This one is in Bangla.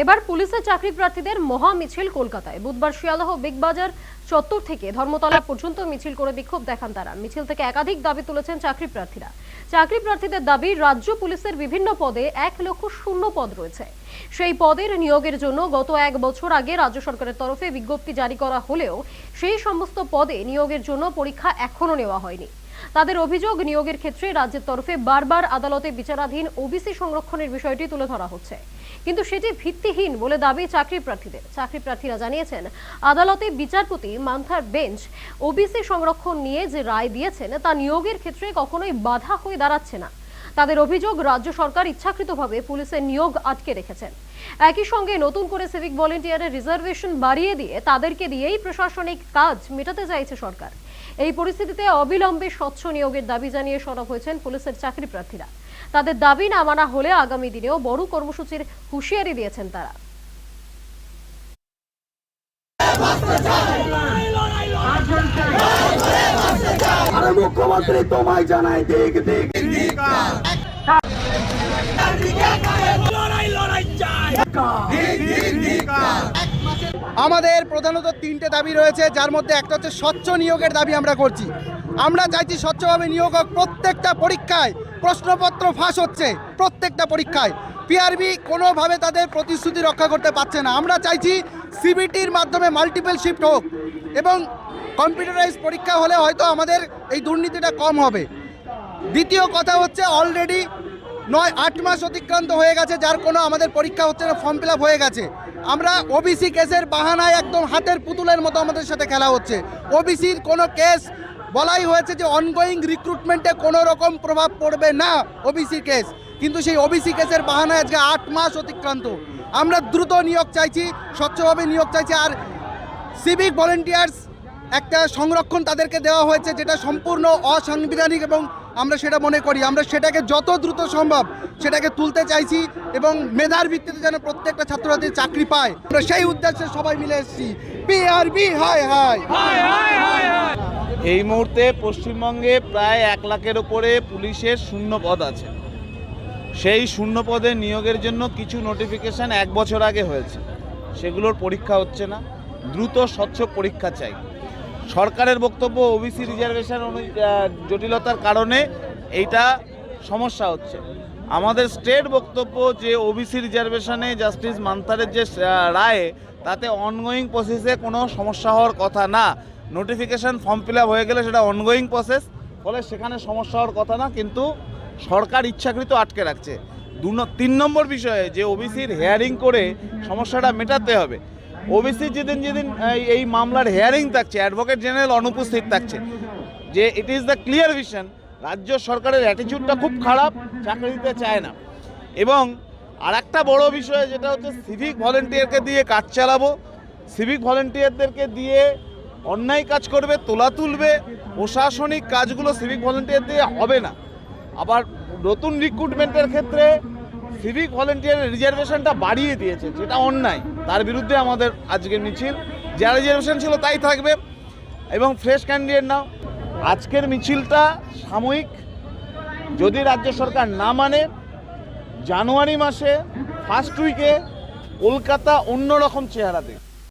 এবার পুলিশের চাকরি প্রার্থীদের মহা মিছিল কলকাতায়। বুধবার শিয়ালদহ বিগ বাজার চত্বর থেকে ধর্মতলা পর্যন্ত মিছিল করে বিক্ষোভ দেখান তারা। মিছিল থেকে একাধিক দাবি তুলেছেন চাকরি প্রার্থীরা। চাকরি প্রার্থীদের দাবি, রাজ্য পুলিশের বিভিন্ন পদে এক লক্ষ শূন্য পদ রয়েছে। সেই পদের নিয়োগের জন্য গত এক বছর আগে রাজ্য সরকারের তরফে বিজ্ঞপ্তি জারি করা হলেও সেই সমস্ত পদে নিয়োগের জন্য পরীক্ষা এখনও নেওয়া হয়নি। তাদের অভিযোগ নিয়োগের ক্ষেত্রে রাজ্যের তরফে বারবার আদালতে বিচারাধীন ওবিসি সংরক্ষণের বিষয়টি তুলে ধরা হচ্ছে। কিন্তু সেটি ভিত্তিহীন বলে দাবি চাকরি প্রার্থীদের। চাকরি প্রার্থীরা জানিয়েছেন, আদালতে বিচারপতি মান্থার বেঞ্চ ওবিসি সংরক্ষণ নিয়ে যে রায় দিয়েছেন, তা নিয়োগের ক্ষেত্রে কখনোই বাধা হয়ে দাঁড়াচ্ছে না। তাদের অভিযোগ রাজ্য সরকার ইচ্ছাকৃতভাবে পুলিশের নিয়োগ আটকে রেখেছেন একই সঙ্গে নতুন করে সিভিক ভলেন্টিয়ারের রিজার্ভেশন বাড়িয়ে দিয়ে তাদেরকে দিয়েই প্রশাসনিক কাজ মেটাতে চাইছে সরকার। এই পরিস্থিতিতে অবিলম্বে স্বচ্ছ নিয়োগের দাবি জানিয়ে সরব হয়েছেন পুলিশের চাকরি প্রার্থীরা। তাদের দাবি না মানা হলে আগামী দিনেও বড় কর্মসূচির হুঁশিয়ারি দিয়েছেন তারা। মুখ্যমন্ত্রী তোমায় জানাই দেখ দেখ। আমাদের প্রধানত তিনটে দাবি রয়েছে, যার মধ্যে একটা হচ্ছে স্বচ্ছ নিয়োগের দাবি আমরা করছি। আমরা চাইছি স্বচ্ছভাবে নিয়োগ হোক, প্রত্যেকটা পরীক্ষায় প্রশ্নপত্র ফাঁস হচ্ছে, প্রত্যেকটা পরীক্ষায়। পিআরবি কোনোভাবে তাদের প্রতিশ্রুতি রক্ষা করতে পারছে না। আমরা চাইছি সিবিটির মাধ্যমে মাল্টিপল শিফট হোক এবং কম্পিউটারাইজ পরীক্ষা হলে হয়তো আমাদের এই দুর্নীতিটা কম হবে। দ্বিতীয় কথা হচ্ছে অলরেডি নয়, আট মাস অতিক্রান্ত হয়ে গেছে, যার কোনো আমাদের পরীক্ষা হচ্ছে না ফর্ম ফিল হয়ে গেছে। আমরা ওবিসি কেসের বাহানায় একদম হাতের পুতুলের মতো আমাদের সাথে খেলা হচ্ছে। ওবিসির কোনো কেস বলাই হয়েছে যে অনগোয়িং রিক্রুটমেন্টে কোনো রকম প্রভাব পড়বে না ওবিসি কেস। কিন্তু সেই ওবিসি কেসের বাহানায় আজকে আট মাস অতিক্রান্ত। আমরা দ্রুত নিয়োগ চাইছি, স্বচ্ছভাবে নিয়োগ চাইছি, আর সিভিক ভলেন্টিয়ার্স একটা সংরক্ষণ তাদেরকে দেওয়া হয়েছে যেটা সম্পূর্ণ অসাংবিধানিক এবং আমরা সেটা মনে করি। আমরা সেটাকে যত দ্রুত সম্ভব সেটাকে তুলতে চাইছি এবং মেধার ভিত্তিতে যেন প্রত্যেকটা ছাত্রছাত্রী চাকরি পায়। আমরা সেই উদ্দেশ্যে সবাই মিলে এসেছি। বিআরবি হায় হায় এই মুহূর্তে পশ্চিমবঙ্গে প্রায় এক লাখের ওপরে পুলিশের শূন্য পদ আছে। সেই শূন্য পদে নিয়োগের জন্য কিছু নোটিফিকেশান এক বছর আগে হয়েছে। সেগুলোর পরীক্ষা হচ্ছে না। দ্রুত স্বচ্ছ পরীক্ষা চাই। সরকারের বক্তব্য ওবিসি রিজার্ভেশন জটিলতার কারণে এইটা সমস্যা হচ্ছে। আমাদের স্টেট বক্তব্য যে ওবিসি রিজার্ভেশনে জাস্টিস মান্থারের যে রায়ে, তাতে অনগোয়িং প্রসেসে কোনো সমস্যা হওয়ার কথা না। নোটিফিকেশান ফর্ম ফিল হয়ে গেলে সেটা অনগোয়িং প্রসেস ফলে সেখানে সমস্যা হওয়ার কথা না, কিন্তু সরকার ইচ্ছাকৃত আটকে রাখছে। দু তিন নম্বর বিষয়ে যে ওবিসির হেয়ারিং করে সমস্যাটা মেটাতে হবে। ওবিসি যেদিন যেদিন, এই- মামলার হেয়ারিং থাকছে অ্যাডভোকেট জেনারেল অনুপস্থিত থাকছে, যে it is the clear vision রাজ্য সরকারের অ্যাটিচিউডটা খুব খারাপ, চাকরি দিতে চায় না। এবং আর একটা বড় বিষয়, যেটা হচ্ছে সিভিক ভলেন্টিয়ারকে দিয়ে কাজ চালাবো সিভিক ভলেন্টিয়ারদেরকে দিয়ে অন্যায় কাজ করবে, তোলা তুলবে, প্রশাসনিক কাজগুলো সিভিক ভলেন্টিয়ার দিয়ে হবে না। আবার নতুন রিক্রুটমেন্টের ক্ষেত্রে সিভিক ভলেন্টিয়ারের রিজার্ভেশনটা বাড়িয়ে দিয়েছে, যেটা অন্যায়। তার বিরুদ্ধে আমাদের আজকের মিছিল। যা রিজার্ভেশন ছিল তাই থাকবে। এবং ফ্রেশ ক্যান্ডিডেট নাও। আজকের মিছিলটা সাময়িক। যদি রাজ্য সরকার না মানে জানুয়ারি মাসে ফার্স্ট উইকে কলকাতা অন্যরকম চেহারা দেবে